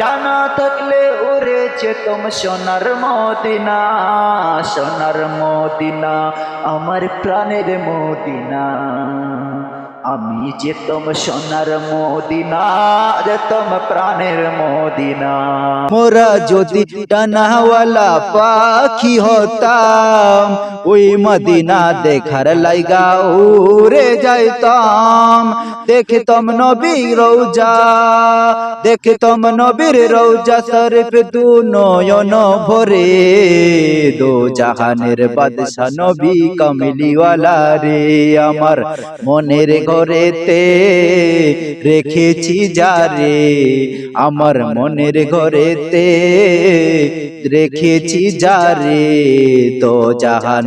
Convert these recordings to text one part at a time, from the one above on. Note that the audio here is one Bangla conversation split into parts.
ডানা থাকলে উড়েছে তোম সোনার মদিনা সোনার মদিনা, আমার প্রাণের মদিনা। আমি যে তোম সোনার মদিনা যেতম প্রাণের মদিনা। মোরা যদি ডানাওয়ালা পাখি হতাম ওই মদিনা দেখার লাইগা উড়ে যাইতাম। দেখতাম নবীর রৌজা দেখতাম নবীর রৌজা শরীফ দু নয়ন ভরে। দো জাহানের বাদশা নবী কমলিওয়ালা রে আমার মনের ঘরেতে রেখেছি যারে আমার মনের ঘরেতে রেখেছি যারে তো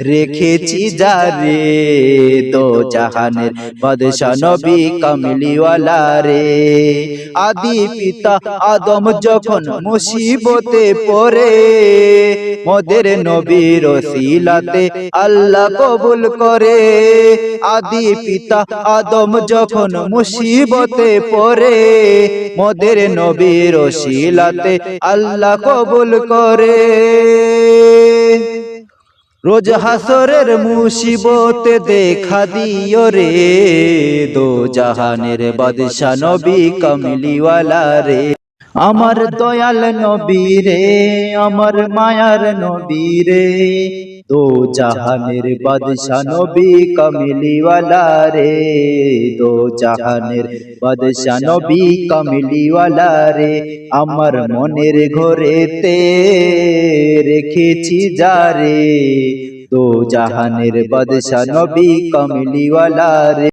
রেখেছি যারে তো জাহানের বাদশা নবী কামলিওয়ালা রে। আদি পিতা আদম যখন মুসিবতে পড়ে মোদের নবীর শিলাতে আল্লাহ কবুল করে। আদি পিতা আদম যখন মুসিবতে পড়ে মোদের নবীর শিলাতে আল্লাহ কবুল করে। রোজ হাসরের মুসিবতে দেখা দিও রে। দো জাহানের বাদশা নবী কমলিওয়ালা রে। আমার দয়াল নবী রে আমার মায়ার নবী রে দো জাহানের বাদশা নবী কমলিওয়ালা রে দো জাহানের বাদশা নবী কমলিওয়ালা রে আমার মনের ঘরেতে রেখেছি যারে, তো জাহানের বাদশা নবী কমলিওয়ালা রে